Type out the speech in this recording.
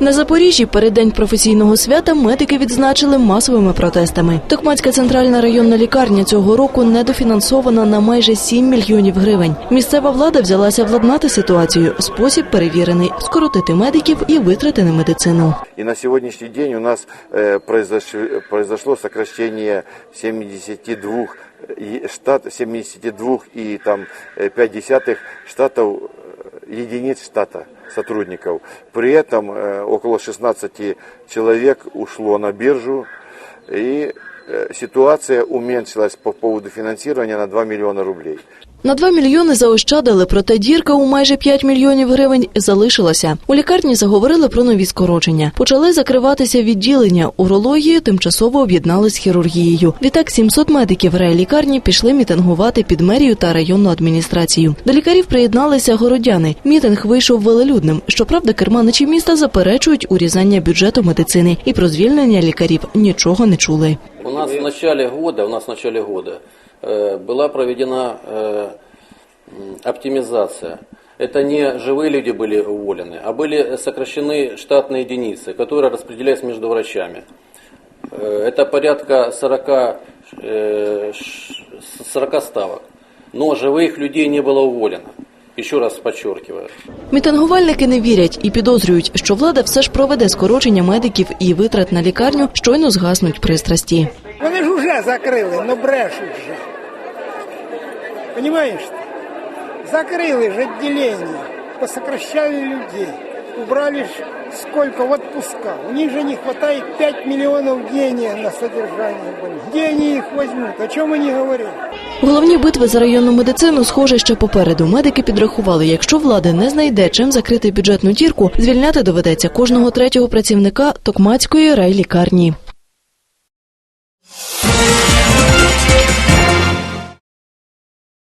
На Запоріжжі переддень професійного свята медики відзначили масовими протестами. Токмацька центральна районна лікарня цього року недофінансована на майже 7 мільйонів гривень. Місцева влада взялася владнати ситуацію. Спосіб перевірений скоротити медиків і витрати на медицину. И на сегодняшний день у нас э, произош- произошло сокращение 72 и- штат, 72 и там э, 5 десятых штатов э, единиц штата сотрудников. При этом э, около 16 человек ушло на биржу и э, ситуация уменьшилась по поводу финансирования на 2 миллиона рублей. На 2 мільйони заощадили, проте дірка у майже 5 мільйонів гривень залишилася. У лікарні заговорили про нові скорочення. Почали закриватися відділення. Урологію тимчасово об'єднали з хірургією. Відтак 700 медиків райлікарні пішли мітингувати під мерію та районну адміністрацію. До лікарів приєдналися городяни. Мітинг вийшов велелюдним. Щоправда, керманичі міста заперечують урізання бюджету медицини і про звільнення лікарів нічого не чули. У нас в начале года, у нас в начале года была проведена э, м, оптимизация. Это не живые люди были уволены, а были сокращены штатные единицы, которые распределялись между врачами. Э, Это порядка 40, э, ш- 40 ставок. Но живых людей не было уволено. Еще раз подчеркиваю. Мітингувальники не вірять і підозрюють, що влада все ж проведе скорочення медиків і витрат на лікарню, щойно згаснуть пристрасті. Закрили, ну брешуть же. Понимаешь? Закрыли же отделение, посокращали людей, убрали сколько в отпуска. У них же не хватает 5 миллионов денег на содержание больных. Где они их возьмут? О чем они говорят? Головні битви за районну медицину, схоже, ще попереду. Медики підрахували, якщо влада не знайде чим закрити бюджетну дірку, звільняти доведеться кожного третього працівника Токмацької райлікарні.